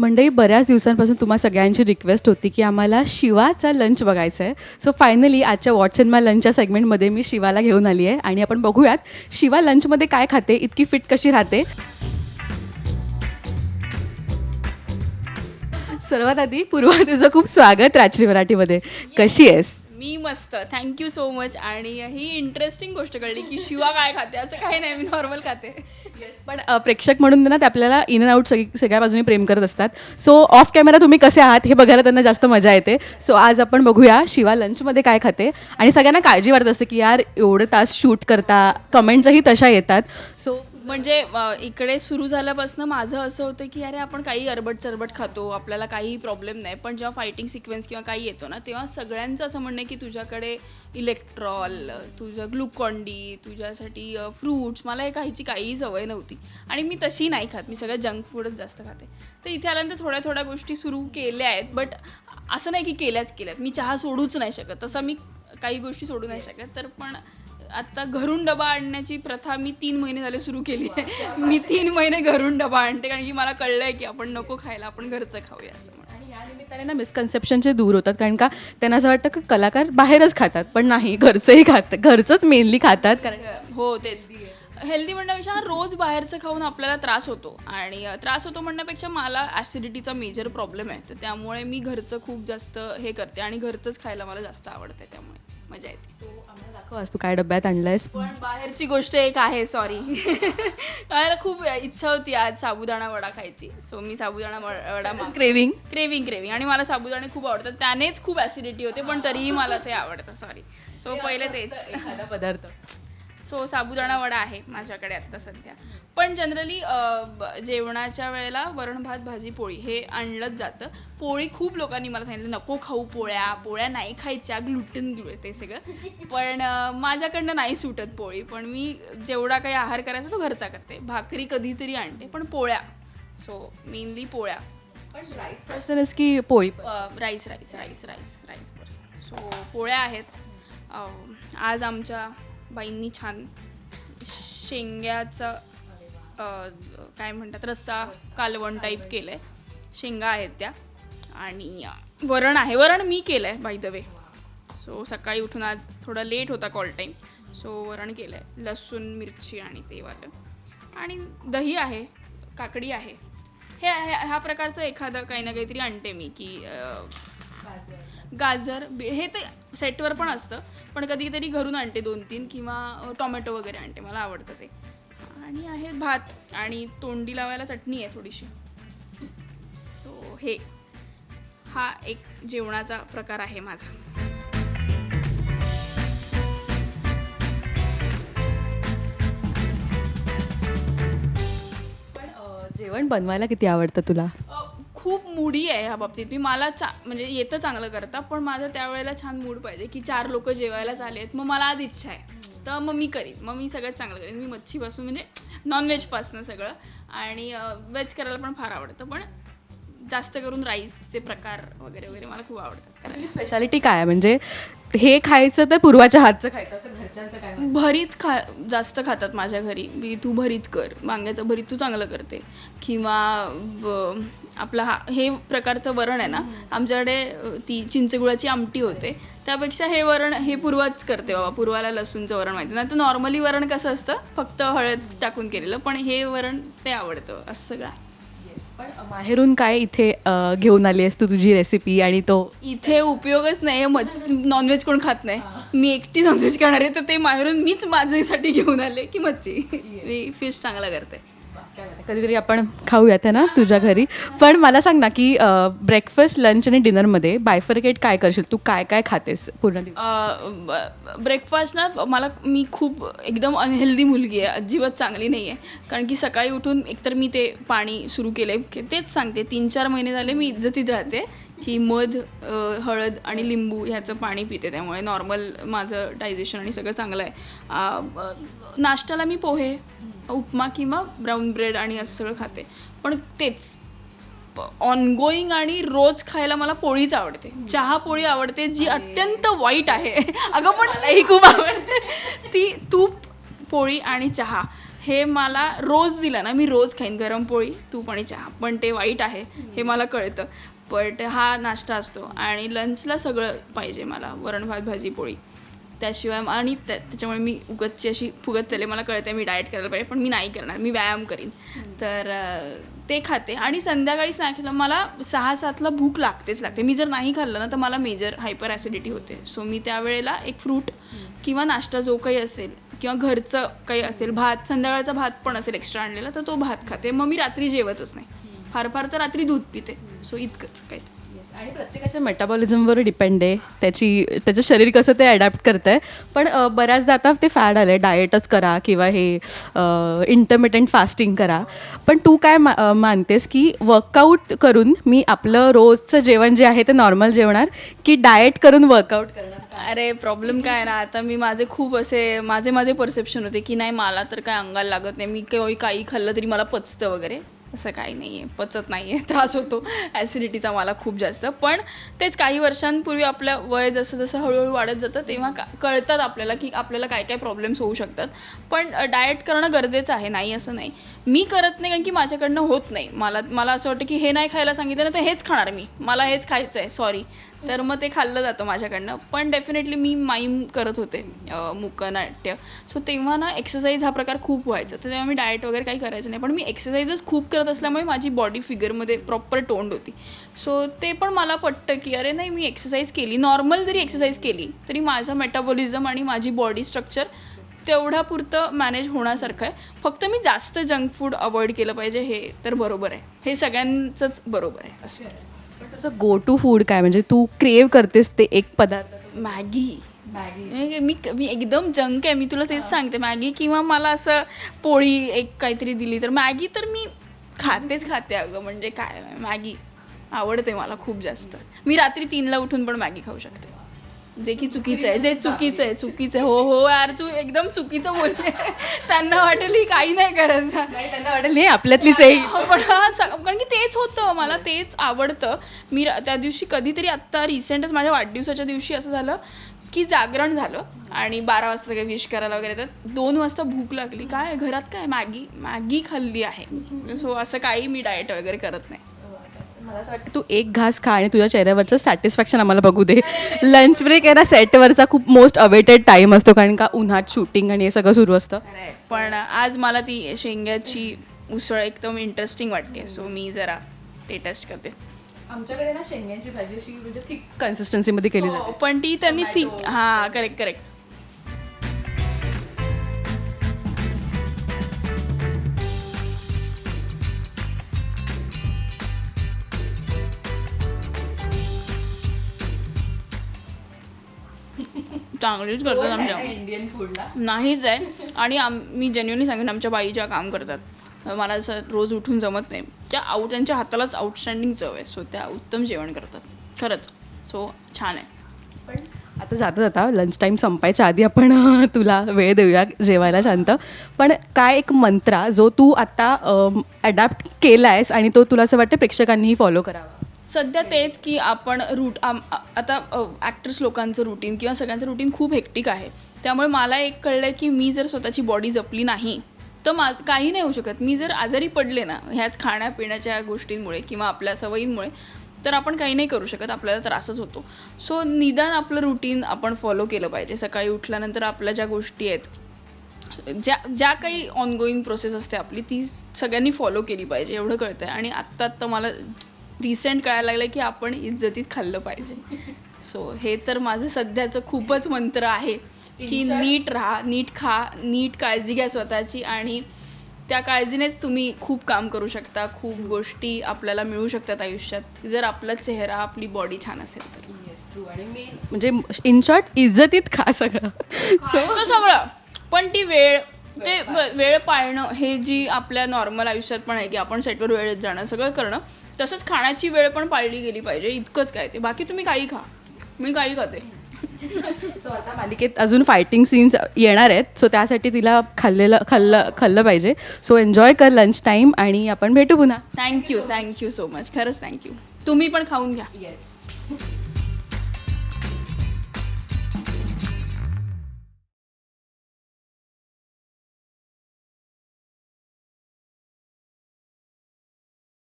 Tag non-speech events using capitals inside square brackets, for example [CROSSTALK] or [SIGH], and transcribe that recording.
मंडळी बऱ्याच दिवसांपासून तुम्हा सगळ्यांची रिक्वेस्ट होती की आम्हाला शिवाचा लंच बघायचा आहे. सो फायनली आजच्या वॉट्स इन माय लंचच्या सेगमेंटमध्ये मी शिवाला घेऊन आली आहे आणि आपण बघूयात शिवा लंचमध्ये काय खाते इतकी फिट कशी राहते. सर्वात आधी पूर्वा तुझं खूप स्वागत राजश्री मराठीमध्ये. कशी आहेस? मी मस्त. थँक्यू सो मच आणि ही इंटरेस्टिंग गोष्ट कळली की शिवा काय खाते? असं काही नाही मी नॉर्मल खाते. पण अ, प्रेक्षक म्हणून ना ते आपल्याला इन अँड आउट सगळी सगळ्या बाजूने प्रेम करत असतात. सो ऑफ कॅमेरा तुम्ही कसे आहात? हे बघायला त्यांना जास्त मजा येते. सो आज आपण बघूया शिवा लंचमध्ये काय खाते. आणि सगळ्यांना काळजी वाटत असते की यार एवढे तास शूट करता कमेंट्सही तशा येतात. सो म्हणजे इकडे सुरू झाल्यापासून माझं असं होतं की अरे आपण काही अरबट चरबट खातो आपल्याला काही प्रॉब्लेम नाही. पण जेव्हा फायटिंग सिक्वेन्स किंवा काही येतो ना तेव्हा सगळ्यांचं असं म्हणणं आहे की तुझ्याकडे इलेक्ट्रॉल तुझं ग्लुकॉन डी तुझ्यासाठी फ्रूट्स मला हे काहीची काहीही सवय नव्हती. आणि मी तशी नाही खात मी सगळं जंक फूडच जास्त खाते. तर इथे आल्यानंतर थोड्या थोड्या गोष्टी सुरू केल्या आहेत बट असं नाही की केल्याच केल्यात. मी चहा सोडूच नाही शकत. तसं मी काही गोष्टी सोडू नाही शकत. तर पण आता घरून डबा आणण्याची प्रथा मी तीन महिने झाले सुरू केली आहे. मी तीन महिने घरून डबा आणते कारण की मला कळलं आहे की आपण नको खायला आपण घरचं खाऊया असं म्हणून. आणि या निमित्ताने ना मिसकन्सेप्शनचे दूर होतात कारण का त्यांना असं वाटतं की कलाकार बाहेरच खातात पण नाही घरचंही खातात घरचंच मेनली खातात. कारण हो तेच. हेल्दी म्हणण्यापेक्षा रोज बाहेरचं खाऊन आपल्याला त्रास होतो. आणि त्रास होतो म्हणण्यापेक्षा मला ॲसिडिटीचा मेजर प्रॉब्लेम आहे. तर त्यामुळे मी घरचं खूप जास्त हे करते आणि घरचंच खायला मला जास्त आवडते त्यामुळे. मजा येते. आम्हाला दाखव आज तू काय डब्यात आणलंयस. पण बाहेरची गोष्ट एक आहे सॉरी [LAUGHS] मला खूप इच्छा होती आज साबुदाणा वडा खायची. सो मी साबुदाणा व- वडा माग क्रेविंग क्रेविंग क्रेविंग आणि मला साबुदाणे खूप आवडतात. त्यानेच खूप ॲसिडिटी होते पण तरीही मला ते आवडतं सॉरी सो पहिले तेच. एखादा पदार्थ. सो साबुदाणा वडा आहे माझ्याकडे आत्ता सध्या. पण जनरली जेवणाच्या वेळेला वरण भात भाजी पोळी हे आणलंच जातं. पोळी खूप लोकांनी मला सांगितलं नको खाऊ पोळ्या पोळ्या नाही खायच्या ग्लुटेन ते सगळं. पण माझ्याकडनं नाही सुटत पोळी. पण मी जेवढा काही आहार करायचा तो घरचा करते. भाकरी कधीतरी आणते पण पोळ्या. सो मेनली पोळ्या. राईस पर्सन की पोळी rice rice rice rice rice person so पोळ्या आहेत. आज आमच्या बाईंनी छान शेंग्याचा काय म्हणतात रस्सा कालवण टाईप केलं आहे शेंगा आहेत त्या. आणि वरण आहे. वरण मी केलं आहे बाय द वे सो सकाळी उठून आज थोडा लेट होता कॉल टाईम सो वरण केलं आहे लसूण मिरची आणि ते वालं. आणि दही आहे काकडी आहे. हे ह्या प्रकारचं एखादं काही ना काहीतरी आणते मी की गाजर बी- हे तर सेटवर पण असतं पण कधीतरी घरून आणते दोन तीन किंवा टोमॅटो वगैरे आणते मला आवडतं ते. आणि आहे भात आणि तोंडी लावायला चटणी आहे थोडीशी. तो हे हा एक जेवणाचा प्रकार आहे माझा. पण जेवण बनवायला किती आवडतं तुला? खूप मूडी आहे ह्या बाबतीत. मी मला चा म्हणजे येतं चांगलं करता पण माझं त्यावेळेला छान मूड पाहिजे की चार लोक जेवायलाच आलेत मग मला आज इच्छा आहे. तर मग मी करीन. मग मी सगळ्यात चांगलं करीन. मी मच्छीपासून म्हणजे नॉनव्हेजपासनं सगळं. आणि व्हेज करायला पण फार आवडतं पण जास्त करून राईसचे प्रकार वगैरे वगैरे मला खूप आवडतात. स्पेशालिटी काय आहे? म्हणजे हे खायचं तर पूर्वाच्या हातचं खायचं असं घरच्यांचं काय भरीत खा जास्त खातात माझ्या घरी. मी तू भरीत कर. वांग्याचं भरीत तू चांगलं करते. किंवा ब- हा हे प्रकारचं वरण आहे ना आमच्याकडे अ, ती चिंचगुळाची आमटी होते. त्यापेक्षा हे वरण हे पूर्वाच करते बाबा. पूर्वाला लसूणचं वरण माहिती. नाही तर नॉर्मली वरण कसं असतं? फक्त हळद टाकून केलेलं. पण हे वरण ते आवडतं. असं सगळं आहे. पण माहेरून काय इथे अ, घेऊन आली आहेस तू तुझी रेसिपी आणि तो? इथे उपयोगच नाही नॉनव्हेज कोण खात नाही. मी एकटी नॉनव्हेज करणार आहे तर ते माहेरून मीच माझ्यासाठी घेऊन आले की मच्छी. मी फिश चांगला करते. कधीतरी आपण खाऊयात ना तुझ्या घरी. पण मला सांग ना की ब्रेकफास्ट लंच आणि डिनरमध्ये बायफरकेट काय करशील? तू काय काय खातेस पूर्ण ब्रेकफास्ट ना मला मी खूप एकदम अनहेल्दी मुलगी आहे. अजिबात चांगली नाही आहे कारण की सकाळी उठून एकतर मी ते पाणी सुरू केले आहे तेच सांगते. तीन चार महिने झाले मी इज्जतीत राहते. की मध हळद आणि लिंबू ह्याचं पाणी पिते. त्यामुळे नॉर्मल माझं डायजेशन आणि सगळं चांगलं आहे. नाश्त्याला मी पोहे. उपमा किंवा ब्राऊन ब्रेड आणि असं सगळं खाते. पण तेच ऑनगोईंग आणि रोज खायला मला पोळीच आवडते. चहा पोळी आवडते जी अत्यंत वाईट आहे. [LAUGHS] अगं पण मलाही खूप आवडते. ती तूप पोळी आणि चहा हे मला रोज दिलं ना मी रोज खाईन गरम पोळी तूप आणि चहा. पण ते वाईट आहे हे मला कळतं. बट हा नाश्ता असतो आणि लंचला सगळं पाहिजे मला वरण भात भाजी पोळी. त्याशिवाय आणि त्या त्याच्यामुळे मी उगतची अशी फुगत चालले मला कळते मी डाएट करायला पाहिजे पण मी नाही करणार. मी व्यायाम करीन. तर ते खाते. आणि संध्याकाळी स्नॅक्सला मला सहा सातला भूक लागतेच लागते. मी जर नाही खाल्लं ना तर मला मेजर हायपर ॲसिडिटी होते. सो मी त्यावेळेला एक फ्रूट किंवा नाश्ता जो काही असेल किंवा घरचं काही असेल भात संध्याकाळचा भात पण असेल एक्स्ट्रा आणलेला तर तो भात खाते. मग मी रात्री जेवतच नाही. फार फार तर रात्री दूध पिते. सो इतकंच काही आणि प्रत्येकाच्या मेटाबॉलिझमवर डिपेंड आहे. त्याची त्याचं शरीर कसं ते अडॅप्ट करतंय. आहे पण अ, बऱ्याचदा आता ते फॅड आलं आहे डाएटच करा किंवा हे इंटरमिटंट फास्टिंग करा. पण तू काय मा अ, मानतेस की वर्कआउट करून मी आपलं रोजचं जेवण जे आहे ते नॉर्मल जेवणार की डाएट करून वर्कआउट करणार? अरे प्रॉब्लेम काय आहे ना आता मी माझे खूप असे माझे माझे परसेप्शन होते की नाही मला तर काय अंगाला लागत नाही. मी काही काही खाल्लं तरी मला पचतं वगैरे. असं काही नाही आहे पचत नाही आहे [LAUGHS] त्रास होतो. ॲसिडिटीचा मला खूप जास्त. पण तेच काही वर्षांपूर्वी आपलं वय जसं जसं हळूहळू वाढत जातं तेव्हा का कळतात आपल्याला की आपल्याला काय काय प्रॉब्लेम्स होऊ शकतात. पण डाएट करणं गरजेचं आहे नाही असं नाही. मी करत नाही कारण की माझ्याकडनं होत नाही. मला मला असं वाटतं की हे नाही खायला सांगितलं ना तर हेच खाणार मी. मला हेच खायचं आहे सॉरी तर मग ते खाल्लं जातं माझ्याकडनं. पण डेफिनेटली मी माईम करत होते मुकनाट्य सो तेव्हा ना एक्सरसाइज हा प्रकार खूप व्हायचा. तर तेव्हा मी डाएट वगैरे काही करायचं नाही. पण मी एक्सरसाइजच खूप करत असल्यामुळे माझी बॉडी फिगरमध्ये प्रॉपर टोंड होती. सो ते पण मला पटतं की अरे नाही मी एक्सरसाइज केली. नॉर्मल जरी एक्सरसाइज केली तरी माझा मेटाबॉलिझम आणि माझी बॉडी स्ट्रक्चर तेवढ्यापुरतं मॅनेज होण्यासारखं आहे. फक्त मी जास्त जंक फूड अवॉइड केलं पाहिजे हे तर बरोबर आहे. हे सगळ्यांचंच बरोबर आहे. असं तुझं गो टू फूड काय? म्हणजे तू क्रेव करतेस ते एक पदार्थ? मॅगी. मॅगी. म्हणजे मी मी एकदम जंक आहे. मी तुला तेच सांगते. मॅगी किंवा मला असं पोळी एक काहीतरी दिली तर मॅगी तर मी खातेच खाते अगं. म्हणजे काय? मॅगी आवडते मला खूप जास्त. मी रात्री तीनला उठून पण मॅगी खाऊ शकते. जे की चुकीचं आहे जे चुकीचं आहे चुकीचं आहे. हो हो यार तू एकदम चुकीचं बोलते त्यांना वाटेल ही काही नाही करत. त्यांना वाटेल हे आपल्यातलीच आहे. हो, पण कारण की तेच होतं. मला तेच आवडतं. मी त्या दिवशी कधीतरी आत्ता रिसेंटच माझ्या वाढदिवसाच्या दिवशी असं झालं की जागरण झालं आणि बारा वाजता सगळे विश करायला वगैरे तर दोन वाजता भूक लागली. काय? घरात काय? मॅगी मॅगी खाल्ली आहे. सो असं काही मी डाएट वगैरे करत नाही. मला असं वाटतं तू एक घास खा आणि तुझ्या चेहऱ्यावरचं सॅटिस्फॅक्शन आम्हाला बघू दे. लंच ब्रेक आहे ना सेटवरचा खूप मोस्ट अवेटेड टाईम असतो कारण का उन्हात शूटिंग आणि हे सगळं सुरू असतं. पण आज मला ती शेंग्याची उसळ एकदम इंटरेस्टिंग वाटते सो मी जरा ते टेस्ट करते. आमच्याकडे ना शेंग्यांची भाजी अशी म्हणजे थिक कन्सिस्टन्सीमध्ये केली जाते. हो, पण ती त्यांनी ती हां करेक्ट करेक्ट चांगलीच करतात आमच्या. इंडियन फूडला नाहीच आहे. आणि आम मी जेन्युअनली सांगेन आमच्या बाई ज्या काम करतात मला असं रोज उठून जमत नाही. त्या आउट त्यांच्या हातालाच आउटस्टँडिंग चव आहे. सो त्या उत्तम जेवण करतात. खरंच. सो छान आहे. पण आता जाता जाता लंच टाईम संपायच्या आधी आपण तुला वेळ देऊया जेवायला शांत. पण काय एक मंत्रा जो तू आता अडॅप्ट केला आहेस आणि तो तुला असं वाटतं प्रेक्षकांनीही फॉलो करावा? सध्या तेच की आपण रूट आम आता ॲक्टर्स लोकांचं रुटीन किंवा सगळ्यांचं रुटीन खूप हेक्टिक आहे. त्यामुळे मला एक कळलं की मी जर स्वतःची बॉडी जपली नाही तर मा काही नाही होऊ शकत. मी जर आजारी पडले ना ह्याच खाण्यापिण्याच्या गोष्टींमुळे किंवा आपल्या सवयींमुळे तर आपण काही नाही करू शकत. आपल्याला त्रासच होतो. सो निदान आपलं रुटीन आपण फॉलो केलं पाहिजे. सकाळी उठल्यानंतर आपल्या ज्या गोष्टी आहेत ज्या ज्या काही ऑनगोईंग प्रोसेस असते आपली ती सगळ्यांनी फॉलो केली पाहिजे. एवढं कळतं आहे आणि आत्ता आत्ता मला रिसेंट कळायला लागलं की आपण इज्जतीत खाल्लं पाहिजे. सो हे तर माझं सध्याचं खूपच मंत्र आहे की नीट राहा नीट खा नीट काळजी घ्या स्वतःची आणि त्या काळजीनेच तुम्ही खूप काम करू शकता खूप गोष्टी आपल्याला मिळू शकतात आयुष्यात. जर आपला चेहरा आपली बॉडी छान असेल तर. म्हणजे इन शॉर्ट इज्जतीत खा सगळं. सो सगळं. पण ती वेळ ते वेळ पाळणं. हे जी आपल्या नॉर्मल आयुष्यात पण आहे की आपण सेटवर वेळेत जाणं सगळं करणं तसंच खाण्याची वेळ पण पाळली गेली पाहिजे. इतकंच काय ते. बाकी तुम्ही काही खा. मी काही खाते. [LAUGHS] सो आता मालिकेत अजून फायटिंग सीन्स येणार आहेत. सो त्यासाठी तिला खाल्लेलं खाल्लं खाल्लं पाहिजे. सो एन्जॉय कर लंच टाईम आणि आपण भेटू पुन्हा. Thank you thank you so much खरंच थँक्यू तुम्ही पण खाऊन घ्या.